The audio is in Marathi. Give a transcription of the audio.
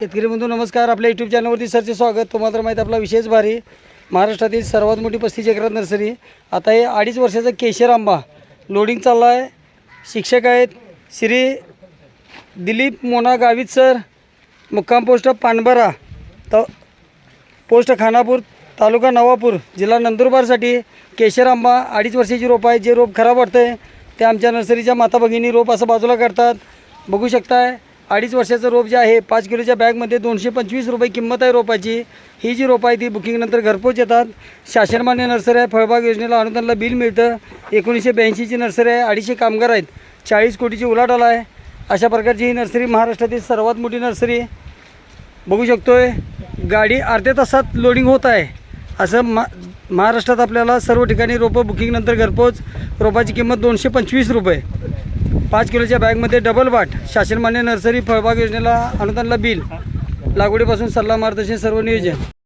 शेतकरी बंधू नमस्कार. आपल्या यूट्यूब चॅनलवरती सरचे स्वागत. तुम्हाला तर माहीत आपला विशेष भारी. महाराष्ट्रातील सर्वात मोठी पस्तीस एकरात नर्सरी. आता हे अडीच वर्षाचा केशर आंबा. लोडिंग चालला आहे शिक्षक आहेत श्री दिलीप मोना गावित सर. मुक्काम पोस्ट पानबरा त पोस्ट खानापूर तालुका नवापूर जिल्हा नंदुरबारसाठी केशर आंबा. अडीच वर्षाची रोप आहे. जे रोप खराब वाटतं आहे ते आमच्या नर्सरीच्या माता भगिनी रोप असं बाजूला करतात बघू शकताय अडीच वर्षाचं रोप जे आहे पाच किलोच्या बॅगमध्ये दोनशे पंचवीस रुपये किंमत आहे रोपाची. ही जी रोपं आहे ती बुकिंगनंतर घरपोच येतात. शासनमान्य नर्सरी आहे फळबाग योजनेला अनुदानला बिल मिळतं. एकोणीसशे ब्याऐंशीची नर्सरी आहे अडीचशे कामगार आहेत. चाळीस कोटीची उलाढाल आहे. अशा प्रकारची ही नर्सरी महाराष्ट्रातील सर्वात मोठी नर्सरी. आहे बघू आहे गाडी अर्ध्या तासात लोडिंग होत आहे. असं मा महाराष्ट्रात आपल्याला सर्व ठिकाणी रोपं बुकिंगनंतर घरपोच. रोपाची किंमत दोनशे पंचवीस रुपये. पाच किलोच्या बॅगमध्ये डबल बाट शासनमान्य नर्सरी फळबाग योजनेला अनुदानला बिल लागवडीपासून सल्ला मार्गदर्शन सर्व नियोजन.